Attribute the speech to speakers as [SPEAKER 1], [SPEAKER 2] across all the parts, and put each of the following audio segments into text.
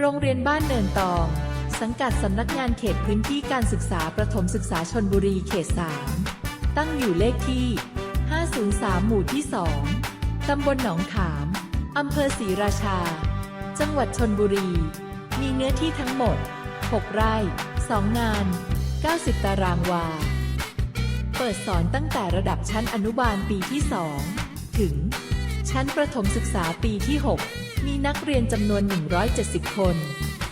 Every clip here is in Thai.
[SPEAKER 1] โรงเรียนบ้านเนินตอง สังกัดสำนักงานเขตพื้นที่การศึกษาประถมศึกษาชนบุรีเขต 3 ตั้งอยู่เลขที่ 503 หมู่ที่ 2 ตำบลหนองขาม อำเภอศรีราชา จังหวัดชนบุรี มีเนื้อที่ทั้งหมด 6 ไร่ 2 งาน 90 ตารางวา เปิดสอนตั้งแต่ระดับชั้นอนุบาลปีที่ 2 ถึง ชั้นประถมศึกษาปีที่ 6 มีนักเรียนจำนวน 170 คน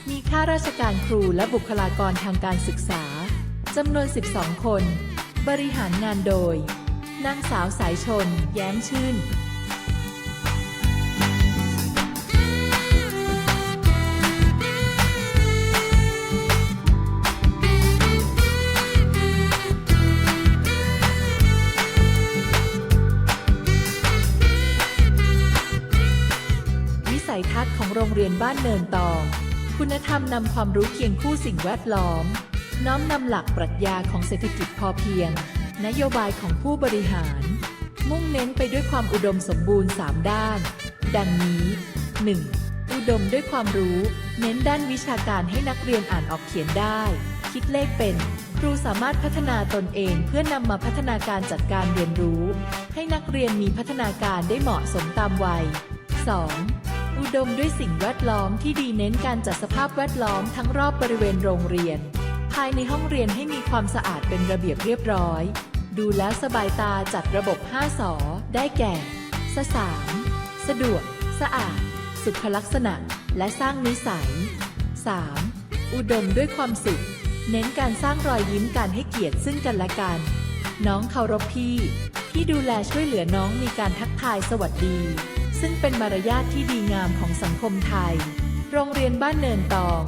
[SPEAKER 1] มีข้าราชการครูและบุคลากรทางการศึกษาจำนวน 12 คน บริหารงานโดย นางสาวสายชน แย้มชื่น โรงเรียนบ้านเนินตอง คุณธรรมนำความรู้เคียงคู่สิ่งแวดล้อม น้อมนำหลักปรัชญาของเศรษฐกิจพอเพียง นโยบายของผู้บริหาร มุ่งเน้นไปด้วยความอุดมสมบูรณ์ 3 ด้าน ดังนี้ 1. อุดมด้วยความรู้ เน้นด้านวิชาการให้นักเรียนอ่านออกเขียนได้ คิดเลขเป็นครูสามารถพัฒนาตนเองเพื่อนำมาพัฒนาการจัดการเรียนรู้ ให้นักเรียนมีพัฒนาการได้เหมาะสมตามวัย 2. อุดมด้วยสิ่งแวดล้อมที่ดีเน้นการจัดสภาพแวดล้อมทั้งรอบบริเวณโรงเรียน ภายในห้องเรียนให้มีความสะอาดเป็นระเบียบเรียบร้อย ดูแลสบายตาจัดระบบ 5 สอ ได้แก่สสามสะดวก สะอาด สุขลักษณะ และสร้างนิสัย 3. อุดมด้วยความสุข เน้นการสร้างรอยยิ้มการให้เกียรติซึ่งกันและกัน น้องเคารพพี่ ที่ดูแลช่วยเหลือน้องมีการทักทายสวัสดี ซึ่งเป็นมารยาทที่ดีงามของสังคมไทย โรงเรียนบ้านเนินตอง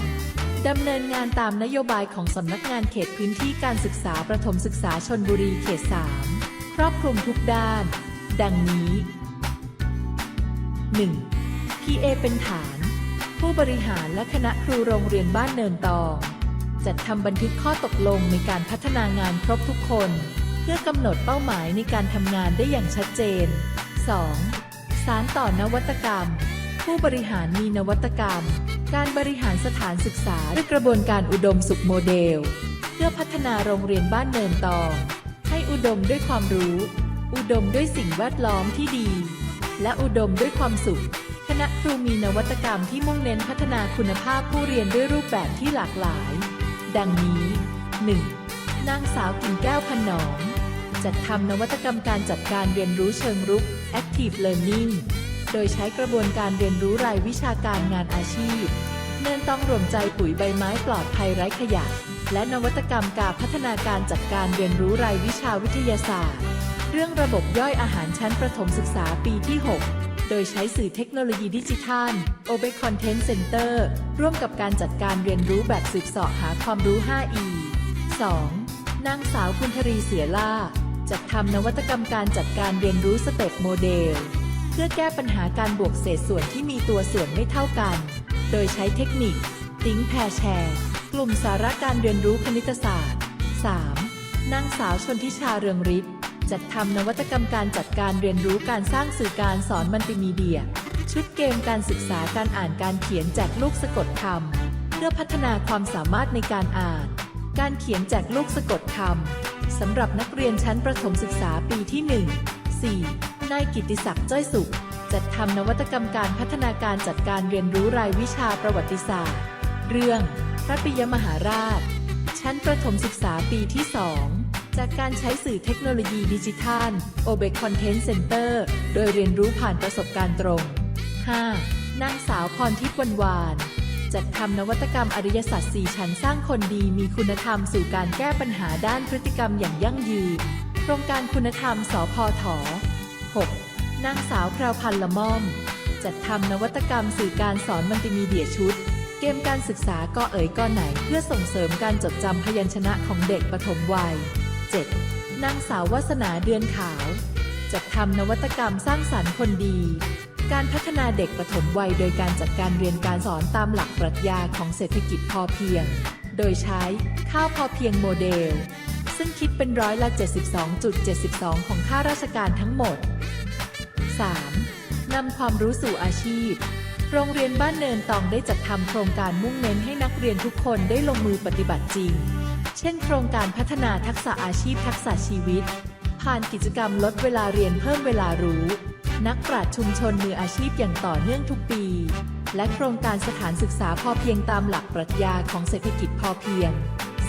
[SPEAKER 1] ดำเนินงานตามนโยบายของสำนักงานเขตพื้นที่การศึกษาประถมศึกษาชนบุรีเขต 3 ครอบคลุมทุกด้าน ดังนี้ 1. PA เป็นฐาน ผู้บริหารและคณะครูโรงเรียนบ้านเนินตองจัดทำบันทึกข้อตกลงในการพัฒนางานครบทุกคน เพื่อกำหนดเป้าหมายในการทำงานได้อย่างชัดเจน 2. สารต่อนวัตกรรม ผู้บริหารมีนวัตกรรม การบริหารสถานศึกษาด้วยกระบวนการอุดมสุขโมเดล เพื่อพัฒนาโรงเรียนบ้านเนินตองให้อุดมด้วยความรู้ อุดมด้วยสิ่งแวดล้อมที่ดี และอุดมด้วยความสุข คณะครูมีนวัตกรรมที่มุ่งเน้นพัฒนาคุณภาพผู้เรียนด้วยรูปแบบที่หลากหลาย ดังนี้ 1. นางสาวกิ่งแก้วพันหนอม จัดทำนวัตกรรมการจัดการเรียนรู้เชิงรุก Active Learning โดยใช้กระบวนการเรียนรู้รายวิชาการงานอาชีพ เนินต้องรวมใจปุ๋ยใบไม้ปลอดภัยไร้ขยะ และนวัตกรรมการพัฒนาการจัดการเรียนรู้รายวิชาวิทยาศาสตร์ เรื่องระบบย่อยอาหารชั้นประถมศึกษาปีที่ 6โดยใช้สื่อเทคโนโลยีดิจิทัล o b e Content Center ร่วมกับการจัดการเรียนรู้แบบสืบเสาะหาความรู้ 5E 2. นางสาวคุณธรีเสือล่า จัดทำนวัตกรรมการจัดการเรียนรู้สเต็ปโมเดล เพื่อแก้ปัญหาการบวกเศษส่วนที่มีตัวส่วนไม่เท่ากัน โดยใช้เทคนิค ติ้งแพรแชร์ กลุ่มสาระการเรียนรู้คณิตศาสตร์ 3. นางสาวชนทิชาเรืองฤทธิ์จัดทำนวัตกรรมการจัดการเรียนรู้การสร้างสื่อการสอนมัลติมีเดีย ชุดเกมการศึกษาการอ่านการเขียนแจกลูกสะกดคำ เพื่อพัฒนาความสามารถในการอ่าน การเขียนแจกลูกสะกดคำ สำหรับนักเรียนชั้นประถมศึกษาปีที่ 1 4. นายกิติศักดิ์จ้อยสุข จัดทำนวัตกรรมการพัฒนาการจัดการเรียนรู้รายวิชาประวัติศาสตร์ เรื่อง พระปิยมหาราช ชั้นประถมศึกษาปีที่ 2 จากการใช้สื่อเทคโนโลยีดิจิทัล o b e Content Center โดยเรียนรู้ผ่านประสบการณ์ตรง 5. นางสาวพรทิพย์วันวาน จัดทำนวัตกรรมอริยสัจสี่ชั้นสร้างคนดีมีคุณธรรมสู่การแก้ปัญหาด้านพฤติกรรมอย่างยั่งยืน โครงการคุณธรรม สพท 6. นางสาวแพรวพันธ์ละม่อม จัดทำนวัตกรรมสื่อการสอนมัลติมีเดียชุด เกมการศึกษาก็เอ๋ยก็ไหน เพื่อส่งเสริมการจดจำพยัญชนะของเด็กปฐมวัย 7. นางสาววาสนาเดือนขาว จัดทำนวัตกรรมสร้างสรรค์คนดี การพัฒนาเด็กปฐมวัยโดยการจัดการเรียนการสอนตามหลักปรัชญาของเศรษฐกิจพอเพียง โดยใช้ข้าวพอเพียงโมเดล ซึ่งคิดเป็นร้อยละ 72.72 ของค่าราชการทั้งหมด 3. นำความรู้สู่อาชีพโคโรงเรียนบ้านเนินตองได้จัดทำโครงการมุ่งเน้นให้นักเรียนทุกคนได้ลงมือปฏิบัติจริง เช่น โครงการพัฒนาทักษะอาชีพทักษะชีวิต ผ่านกิจกรรมลดเวลาเรียนเพิ่มเวลารู้ นักปราชญ์ชุมชนมืออาชีพอย่างต่อเนื่องทุกปี และโครงการสถานศึกษาพอเพียงตามหลักปรัชญาของเศรษฐกิจพอเพียง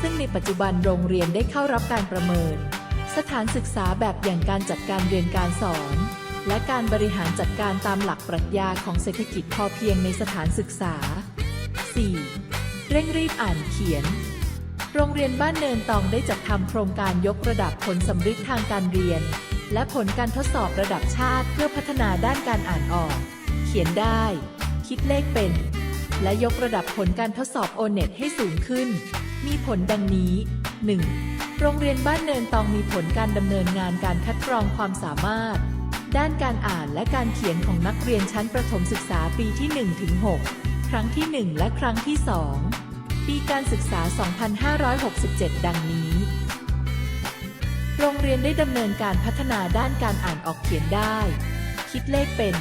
[SPEAKER 1] ซึ่งในปัจจุบันโรงเรียนได้เข้ารับการประเมิน สถานศึกษาแบบอย่างการจัดการเรียนการสอน และการบริหารจัดการตามหลักปรัชญาของเศรษฐกิจพอเพียงในสถานศึกษา 4. เร่งรีบอ่านเขียน โรงเรียนบ้านเนินตองได้จัดทำโครงการยกระดับผลสำฤทธิ์ทางการเรียน และผลการทดสอบระดับชาติเพื่อพัฒนาด้านการอ่านออก เขียนได้ คิดเลขเป็น และยกระดับผลการทดสอบโอเน็ตให้สูงขึ้น มีผลดังนี้ 1. โรงเรียนบ้านเนินตองมีผลการดำเนินงานการคัดกรองความสามารถ ด้านการอ่านและการเขียนของนักเรียนชั้นประถมศึกษาปีที่1ถึง6ครั้งที่ 1 และครั้งที่ 2 ปีการศึกษา 2567 ดังนี้ โรงเรียนได้ดำเนินการพัฒนาด้านการอ่านออกเขียนได้ คิดเลขเป็น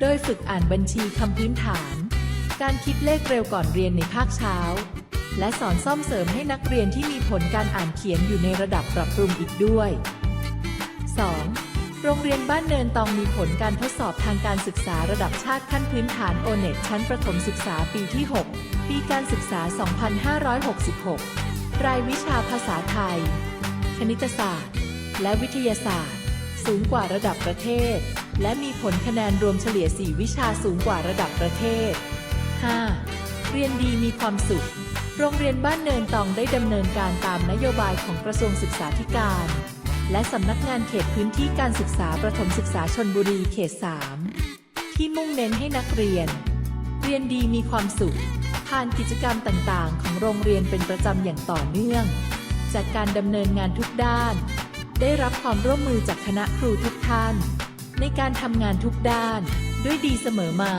[SPEAKER 1] โดยฝึกอ่านบัญชีคำพื้นฐาน การคิดเลขเร็วก่อนเรียนในภาคเช้า และสอนซ่อมเสริมให้นักเรียนที่มีผลการอ่านเขียนอยู่ในระดับปรับปรุงอีกด้วย 2. โรงเรียนบ้านเนินตองมีผลการทดสอบทางการศึกษาระดับชาติขั้นพื้นฐานโอเน็ตชั้นประถมศึกษาปีที่ 6 ปีการศึกษา 2566 รายวิชาภาษาไทย คณิตศาสตร์ และวิทยาศาสตร์ สูงกว่าระดับประเทศ และมีผลคะแนนรวมเฉลี่ย 4 วิชาสูงกว่าระดับประเทศ 5. เรียนดีมีความสุข โรงเรียนบ้านเนินตองได้ดำเนินการตามนโยบายของกระทรวงศึกษาธิการ และสำนักงานเขตพื้นที่การศึกษาประถมศึกษาชนบุรีเขต 3 ที่มุ่งเน้นให้นักเรียน เรียนดีมีความสุข ผ่านกิจกรรมต่างๆ ของโรงเรียนเป็นประจำอย่างต่อเนื่อง จากการดำเนินงานทุกด้าน ได้รับความร่วมมือจากคณะครูทุกท่าน ในการทำงานทุกด้าน ด้วยดีเสมอมา